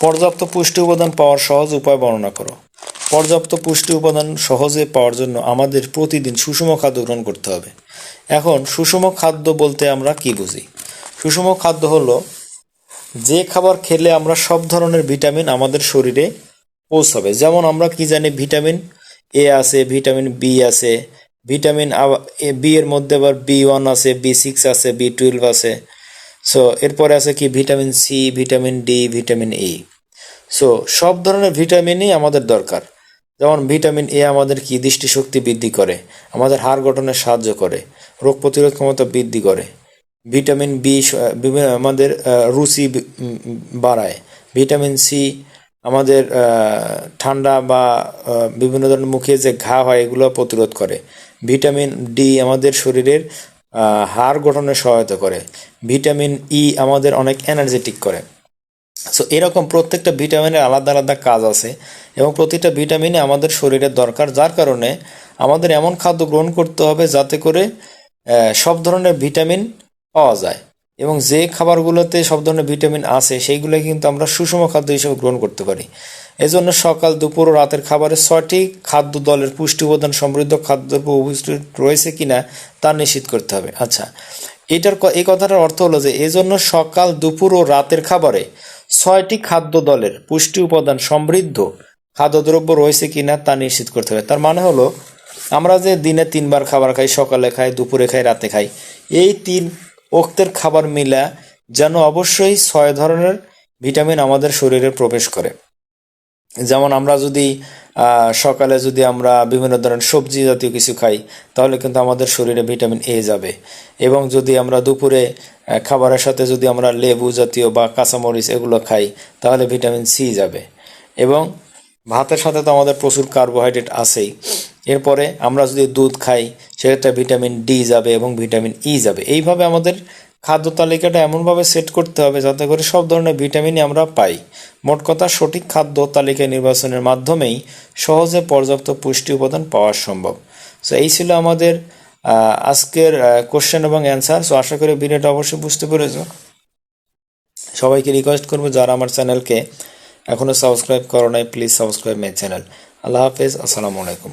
পর্যাপ্ত পুষ্টি উপাদান পাওয়ার সহজ উপায় বর্ণনা করো। পর্যাপ্ত পুষ্টি উপাদান সহজে পাওয়ার জন্য আমাদের প্রতিদিন সুষম খাদ্য গ্রহণ করতে হবে। এখন, সুষম খাদ্য বলতে আমরা কি বুঝি? সুষম খাদ্য হলো যে খাবার খেলে আমরা সব ধরনের ভিটামিন আমাদের শরীরে পৌঁছাবে। যেমন আমরা কি জানি, ভিটামিন এ আছে, ভিটামিন বি আছে, ভিটামিন বি এর মধ্যে আবার বি ওয়ান আছে, বি সিক্স আছে, বি টুয়েলভ আছে। সো এরপরে আছে কি? Vitamin C vitamin D vitamin E so সব ধরনের ভিটামিনই আমাদের দরকার। যেমন ভিটামিন এ আমাদের কি? দৃষ্টিশক্তি বৃদ্ধি করে, আমাদের হাড় গঠনে সাহায্য করে, রোগ প্রতিরোধ ক্ষমতা বৃদ্ধি করে। ভিটামিন বি আমাদের রুচি বাড়ায়। ভিটামিন সি আমাদের ঠান্ডা বা বিভিন্ন ধরনের মুখে যে ঘা হয়, এগুলো প্রতিরোধ করে। ভিটামিন ডি আমাদের শরীরের হাড় গঠনে সহায়তা করে। ভিটামিন ই আমাদের অনেক এনার্জেটিক করে। সো এরকম প্রত্যেকটা ভিটামিনের আলাদা আলাদা কাজ আছে এবং প্রতিটা ভিটামিনে আমাদের শরীরের দরকার। যার কারণে আমাদের এমন খাদ্য গ্রহণ করতে হবে যাতে করে সব ধরনের ভিটামিন পাওয়া যায়। এবং যে খাবারগুলোতে সব ধরনের ভিটামিন আছে, সেইগুলো কিন্তু আমরা সুষম খাদ্য হিসেবে গ্রহণ করতে পারি। এজন্য সকাল, দুপুর ও রাতের খাবারে সঠিক খাদ্য দলের পুষ্টি উপাদান সমৃদ্ধ খাদ্য রয়েছে কিনা তা নিশ্চিত করতে হবে। আচ্ছা এটার এই কথাটার অর্থ হলো যে এজন্য সকাল, দুপুর ও রাতের খাবারে ছয়টি খাদ্য দলের পুষ্টি উপাদান সমৃদ্ধ খাদ্যদ্রব্য রয়েছে কিনা তা নিশ্চিত করতে হবে। তার মানে হলো, আমরা যে দিনে তিনবার খাবার খাই, সকালে খাই, দুপুরে খাই, রাতে খাই, এই তিন অক্তের খাবার মিলা যেন অবশ্যই ছয় ধরনের ভিটামিন আমাদের শরীরে প্রবেশ করে। যেমন আমরা যদি সকালে যদি আমরা বিভিন্ন ধরনের সবজি জাতীয় কিছু খাই, তাহলে কিন্তু আমাদের শরীরে ভিটামিন এ যাবে। এবং যদি আমরা দুপুরে খাবারের সাথে যদি আমরা লেবু জাতীয় বা কাঁচামরিচ এগুলো খাই, তাহলে ভিটামিন সি যাবে। এবং ভাতের সাথে তো আমাদের প্রচুর কার্বোহাইড্রেট আছেই। এরপরে আমরা যদি দুধ খাই, সেক্ষেত্রে ভিটামিন ডি যাবে এবং ভিটামিন ই যাবে। এইভাবে আমাদের খাদ্য তালিকাটা এমনভাবে সেট করতে হবে যাতে করে সব ধরনের ভিটামিনই আমরা পাই। মোট কথা, সঠিক খাদ্য তালিকা নির্বাচনের মাধ্যমেই সহজে পর্যাপ্ত পুষ্টি উপাদান পাওয়া সম্ভব। সো এই ছিল আমাদের আজকের কোশ্চেন এবং অ্যান্সার সো আশা করি ভিডিওটা অবশ্যই বুঝতে পেরেছ। সবাইকে রিকোয়েস্ট করব, যারা আমার চ্যানেলকে এখনও সাবস্ক্রাইব করো নাই প্লিজ সাবস্ক্রাইব মাই চ্যানেল আল্লাহ হাফেজ, আসসালামু আলাইকুম।